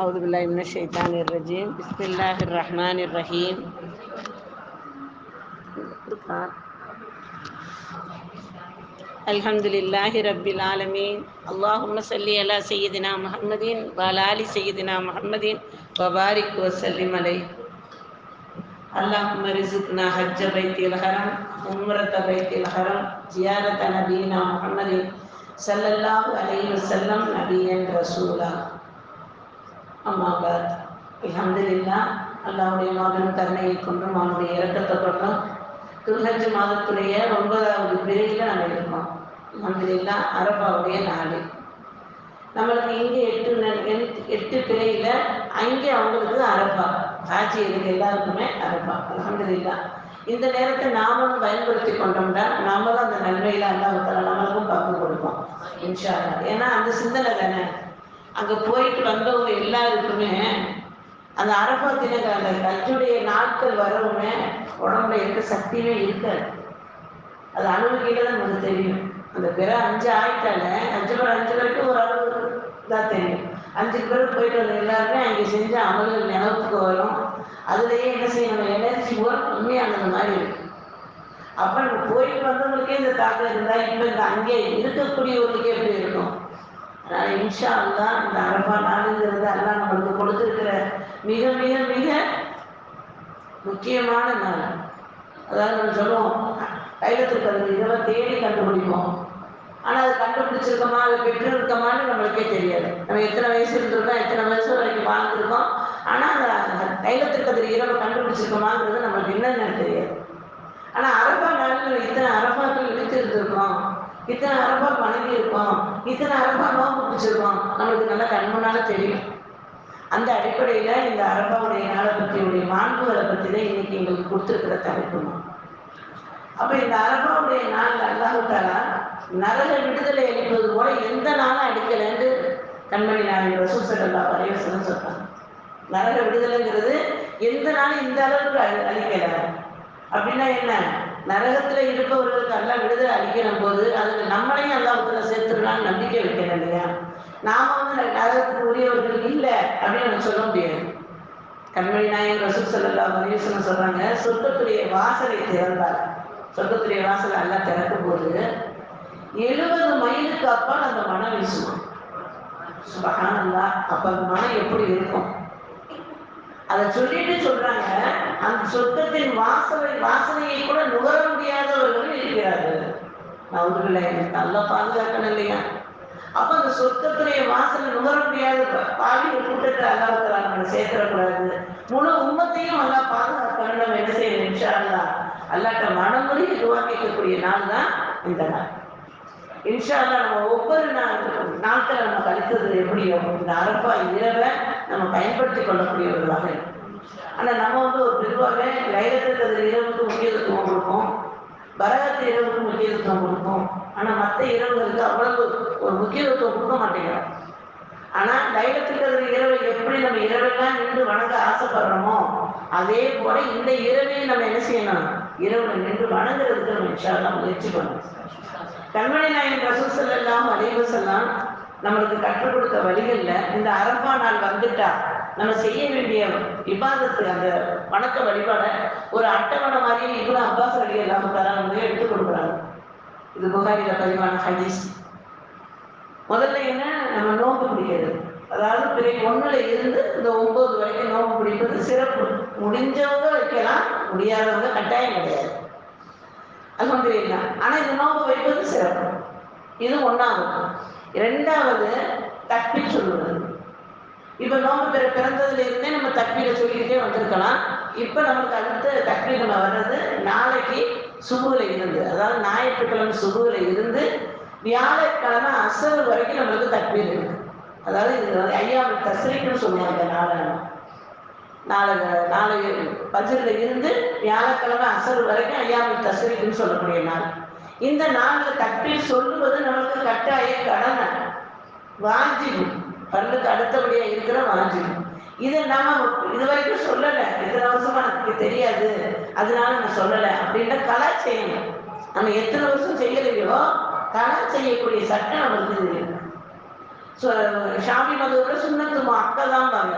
أعوذ بالله من الشيطان الرجيم. بسم الله الرحمن الرحيم. الحمد لله رب العالمين. اللهم صل على سيدنا محمد وعلى آل سيدنا محمد وبارك وسلم عليه. اللهم رزقنا حج بيت الحرم عمرة بيت الحرم زيارة نبينا محمد صلى الله عليه وسلم نبيا رسولا. அம்மா பாத் அல்ஹம்துலில்லா மாபெரும் கருணையை கொண்டும் அவனுடைய இறக்கத்தை கொண்டும் துல்ஹஜ் மாதத்துடைய ஒன்பதாவது பிரிவில் நம்ம இருக்கோம். அல்ஹம்துலில்லா அரபாவுடைய நாள் நம்மளுக்கு இங்கே எட்டு எட்டு- எட்டு பிறையில் அங்கே அவங்களுக்கு அரபா. காட்சி எல்லாருக்குமே அரபா. அலமதுல்லா இந்த நேரத்தை நாமளும் பயன்படுத்தி கொண்டோம்னா நாமளும் அந்த நன்மையில அல்லாஹ் நம்மளுக்கும் பங்கு கொடுப்போம் இன்ஷா ஏன்னா அந்த சிந்தனை தானே அங்கே போயிட்டு வந்தவங்க எல்லாருக்குமே அந்த அரபா தினங்கள் அந்த கஜுடைய நாட்கள் வரவுமே உடம்புல இருக்க சக்தியுமே இருக்காது. அது அனுபவிக்கல தான் நமக்கு தெரியும். அந்த பிற அஞ்சு ஆயிட்டால அஞ்சு பேர் அஞ்சு பேருக்கு ஒரு அளவு தான் தெரியும். அஞ்சு பேர் போயிட்டு வந்த எல்லாருமே அங்கே செஞ்ச அமல்கள் நினைவுக்கு வரும். அதுலேயே என்ன செய்யணும்? எனர்ஜி கூட கம்மியானது மாதிரி இருக்கும் அப்போ நம்ம போயிட்டு வந்தவங்களுக்கே இந்த தாக்கம் இருந்தால் இப்போ இந்த அங்கே இருக்கக்கூடியவர்களுக்கே எப்படி இருக்கும்? இன்ஷா அல்லா இந்த அரபா நாடுங்கிறது அல்லா நம்மளுக்கு கொடுத்துருக்கிற மிக மிக மிக முக்கியமான நாள். அதாவது நம்ம சொல்லுவோம் கைலத்துக்கு அது இரவை தேடி கண்டுபிடிப்போம். ஆனால் அது கண்டுபிடிச்சிருக்கோமா அது பெற்றிருக்கோமான்னு நம்மளுக்கே தெரியாது. நம்ம எத்தனை வயசு இருந்திருக்கோம் எத்தனை வயசு வரைக்கும் வாழ்ந்துருக்கோம். ஆனால் அந்த தைலத்திற்கு அது இரவை கண்டுபிடிச்சிருக்கோமாங்கிறது நம்மளுக்கு என்னன்னு தெரியாது. ஆனால் அரபா நாடுகள் இத்தனை அரபாக்கள் இழுத்து இருந்திருக்கோம் இத்தனை அரபா வணங்கி இருக்கோம் இத்தனை அரபா நோம்பு பிடிச்சிருக்கோம் நம்மளுக்கு நல்லா கண்முன்னால தெரியும். அந்த அடிப்படையில் இந்த அரபாவுடைய நாளை பற்றியுடைய மாண்புகளை பற்றி தான் இன்னைக்கு எங்களுக்கு கொடுத்துருக்கிற தலைப்புமா அப்போ இந்த அரபாவுடைய நாள் அல்லாஹாலா நரக விடுதலை அளிப்பது போல எந்த நாளும் அடிக்கலைன்னு கண்மணி நாயகர் ரசூல் சல்லா வரைவசனம் சொல்றாங்க நரக விடுதலைங்கிறது எந்த நாளும் இந்த அளவுக்கு அழி அப்படின்னா என்ன? நரகத்துல இருப்பவர்களுக்கு எல்லாம் விடுதலை அளிக்கிற போது அதுக்கு நம்மளையும் அல்லாவுக்குள்ள சேர்த்துடலாம்னு நம்பிக்கை வைக்கணும் இல்லையா? நாம வந்து நரகத்துக்கு உரியவர்கள் இல்லை அப்படின்னு நம்ம சொல்ல முடியாது. கண்மணி நாயகன் ரசூ செல்லா வரைவசனம் சொல்றாங்க சொர்க்கத்துடைய வாசலை திறந்தார். சொர்க்கத்துடைய வாசலை எல்லாம் திறக்கும் போது எழுபது மைலுக்கு அப்பால் அந்த மனம் வீசுவோம் சுபகானந்தா அப்ப அந்த மனம் எப்படி இருக்கும்? அதை சொல்லிட்டு சொல்றாங்க. அந்த சொத்தத்தின் வாசலை வாசனையை கூட நுகர முடியாதவர்கள் இருக்கிறார்கள். அவர்களை எனக்கு நல்லா பாதுகாக்கணும் இல்லையா? அப்ப அந்த சொத்தத்துடைய வாசனை நுகர முடியாத பா- பாவிகள் கூட்டத்தை அல்லாவுக்கு நம்ம சேர்த்துடக்கூடாது முழு உண்மத்தையும் நல்லா பாதுகாக்கணும் நம்ம என்ன செய்யணும்? இன்ஷா அல்லா அல்லாட்ட மனமுறை உருவாக்கிக்கக்கூடிய கேட்கக்கூடிய நாள் தான் இந்த நாள். இன்ஷா நம்ம ஒவ்வொரு நாள் நாட்களை நம்ம கழித்தது எப்படியோ இந்த அரப்பா இரவை நம்ம பயன்படுத்தி கொள்ளக்கூடியவர்களாக இருக்கும் ஆனால் நம்ம வந்து ஒரு பொதுவாகவே லைலத்துக்கு இரவுக்கு முக்கியத்துவம் கொடுப்போம். பரகத்து இரவுக்கு முக்கியத்துவம் கொடுப்போம். ஆனால் மற்ற இரவுகளுக்கு அவ்வளவு ஒரு முக்கியத்துவம் கொடுக்க மாட்டேங்கிறோம். ஆனால் லைலத்துக்கு இரவை எப்படி நம்ம இரவெல்லாம் நின்று வணங்க ஆசைப்படுறோமோ அதே போல இந்த இரவையும் நம்ம என்ன செய்யணும்? இரவுல நின்று வணங்குறதுக்கு நம்ம இன்ஷா முயற்சி பண்ணணும். கண்மணி நாயகன் ரசூல் ஸல்லல்லாஹு அலைஹி நம்மளுக்கு கற்றுக் கொடுத்த வழிகள்ல இந்த அரபா நாள் வந்துட்டா நம்ம செய்ய வேண்டிய விவாதத்து அந்த வணக்க வழிபாட ஒரு அட்டவணை மாதிரி இவ்வளவு அப்பாஸ் அலி எல்லாம் தராங்க. எடுத்துக் கொடுக்குறாங்க. இது புகாரில பதிவான ஹதீஸ். முதல்ல என்ன? நம்ம நோன்பு பிடிக்கிறது அதாவது பெரிய ஒண்ணுல இருந்து இந்த ஒன்பது வரைக்கும் நோன்பு பிடிப்பது சிறப்பு. முடிஞ்சவங்க வைக்கலாம் முடியாதவங்க கட்டாயம் கிடையாது. அல்ஹம்துலில்லாஹ். ஆனா இந்த நோன்பு வைப்பது சிறப்பு. இது ஒண்ணாவது. ரெண்டாவது தக்பீர் சொல்லுவது. இப்ப நோம்பு பேர் பிறந்ததுல இருந்தே நம்ம தக்பீரை சொல்லிக்கிட்டே வந்திருக்கலாம். இப்ப நமக்கு அடுத்த தக்பீர் நம்ம வர்றது நாளைக்கு சுபுல இருந்து அதாவது ஞாயிற்றுக்கிழமை சுபுல இருந்து வியாழக்கிழமை அசல் வரைக்கும் நம்மளுக்கு தக்பீர் இருக்கு. அதாவது இது வந்து ஐயாவு சொல்லுவாங்க நாளை. நாளை நாளை பஜ்ரில் இருந்து வியாழக்கிழமை அசர் வரைக்கும் ஐயாமல் தசரிக்குன்னு சொல்லக்கூடிய நாள். இந்த நான்கு தக்பீர் சொல்லுவது நமக்கு கட்டாய கடமை. வாஞ்சிபு. பல்லுக்கு அடுத்தபடியா இருக்கிற வாஞ்சிபு. இதை நாம இது வரைக்கும் சொல்லலை. எத்தனை வருஷமா நமக்கு தெரியாது. அதனால நான் சொல்லலை. அப்படின்ற கலா செய்யணும் நம்ம எத்தனை வருஷம் செய்யலையோ கலா செய்யக்கூடிய சட்டம் நம்மளுக்கு இருக்கு மதத்துல சுண்ணத்து மக்கள் தான் பாங்க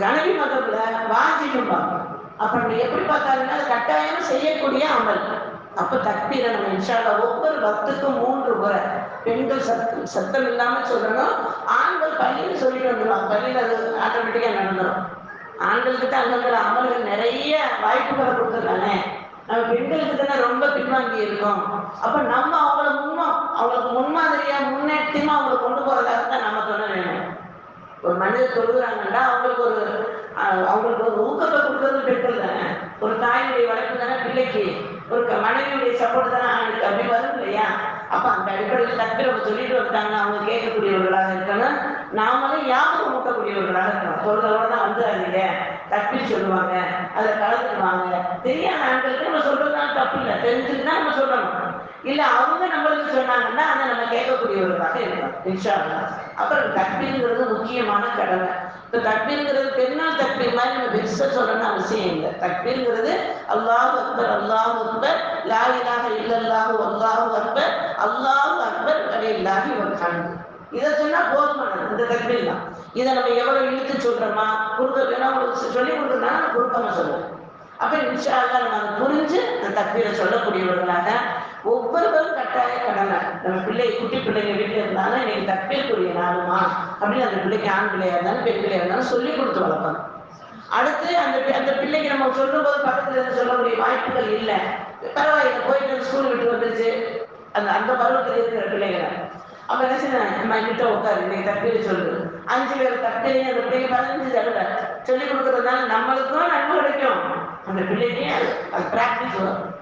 கனவி மதத்துல வாஞ்சிக்கும் பாங்க அப்ப எப்படி பார்த்தாங்கன்னா கட்டாயம் செய்யக்கூடிய அமல். அப்ப தக்பீரை நம்ம இன்ஷால்லா ஒவ்வொரு பக்துக்கும் மூன்று முறை. பெண்கள் சத்தம் சத்தம் இல்லாம சொல்லணும். ஆண்கள் பள்ளியில் சொல்லிட்டு வந்துடுவாங்க பள்ளியில் அது ஆட்டோமேட்டிக்கா நடந்துடும் ஆண்களுக்கு தான் அங்கே அமல்கள் நிறைய வாய்ப்புகளை கொடுத்துருக்காங்க. நம்ம பெண்களுக்கு தானே ரொம்ப பின்வாங்கி இருக்கோம். அப்ப நம்ம அவங்கள முன்மா அவங்களுக்கு முன்மாதிரியா முன்னேற்றமா அவங்களை கொண்டு போறதாக தான் நம்ம சொல்ல வேணும். ஒரு மனிதர் சொல்லுறாங்கன்னா அவங்களுக்கு ஒரு அவங்களுக்கு ஒரு ஊக்கத்தை கொடுக்கறது பெண்கள் தானே. ஒரு தாயினுடைய வளர்ப்பு தானே பிள்ளைக்கு. ஒரு மனைவியுடைய சப்போர்ட் தானே? அவனுக்கு அப்படி வரும் இல்லையா? அப்ப அந்த அடிப்படையில் தப்பில் அவங்க சொல்லிட்டு வந்தாங்க அவங்க கேட்கக்கூடியவர்களாக இருக்கணும். நாமளும் ஞாபகம் ஊட்டக்கூடியவர்களாக இருக்கணும். சொல்றதோட தான் வந்துடாதீங்க தப்பி சொல்லுவாங்க. அதை கலந்துக்குவாங்க. தெரியாத ஆண்களுக்கு நம்ம சொல்றதுனால தப்பு இல்லை. தெரிஞ்சுட்டு தான் நம்ம சொல்லணும். இல்ல அவங்க நம்மளுக்கு சொன்னாங்கன்னா அதை நம்ம கேட்கக்கூடியவர்களாக இருக்கணும். இன்ஷா அப்புறம் தக்பீருங்கிறது முக்கியமான கடமை. இந்த தக்பீருங்கிறது பெருநாள் தக்பீர் மாதிரி நம்ம பெருசா சொல்லணும்னு அவசியம் இல்லை. தக்பீருங்கிறது அல்லாஹ் அக்பர் அல்லாஹ் அக்பர் லாயிலாக இலாஹ இல்லல்லாஹு அல்லாஹு அக்பர் அல்லாஹு அக்பர் வலில்லாஹி ஒரு கண்டு இதை சொன்னா போதுமானது இந்த தக்பீர் தான் இதை நம்ம எவ்வளவு இழுத்து சொல்றோமா? குறுக்க வேணா உங்களுக்கு சொல்லி கொடுக்குறதுனால குறுக்கமா சொல்லுவோம் அப்ப இன்ஷா நம்ம அதை புரிஞ்சு அந்த தக்பீரை சொல்லக்கூடியவர்களாக ஒவ்வொருவரும் கட்டாய கடமை. நம்ம பிள்ளை குட்டி பிள்ளைங்க வீட்டுல இருந்தாலும் இன்னைக்கு தக்பீருக்குரிய நாளுமா அப்படின்னு அந்த பிள்ளைக்கு ஆண் பிள்ளையா இருந்தாலும் பெண் பிள்ளையா இருந்தாலும் சொல்லி கொடுத்து வளர்ப்பாங்க அடுத்து அந்த அந்த பிள்ளைக்கு நம்ம சொல்லும்போது பக்கத்துல இருந்து சொல்லக்கூடிய வாய்ப்புகள் இல்லை. பரவாயில்லை போயிட்டு ஸ்கூல் விட்டு வந்துருச்சு. அந்த அந்த பருவத்தில் இருக்கிற பிள்ளைகளை அப்ப என்ன செய்யணும்? நம்ம கிட்ட உட்காரு இன்னைக்கு தப்பீரை சொல்லு அஞ்சு பேர் தப்பீரையும் அந்த பிள்ளைங்க பதினஞ்சு தடவை சொல்லி கொடுக்கறதுனால நம்மளுக்கும் நன்மை கிடைக்கும். அந்த பிள்ளைக்கும் அது அது ப்ராக்டிஸ் வரும்.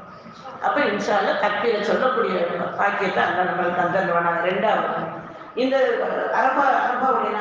அப்ப இன்ஷால்ல தப்பீரை சொல்லக்கூடிய பாக்கியத்தை அந்த நம்மளுக்கு தந்துடுவாங்க ரெண்டாவது. இந்த அரபா அரபாவுடைய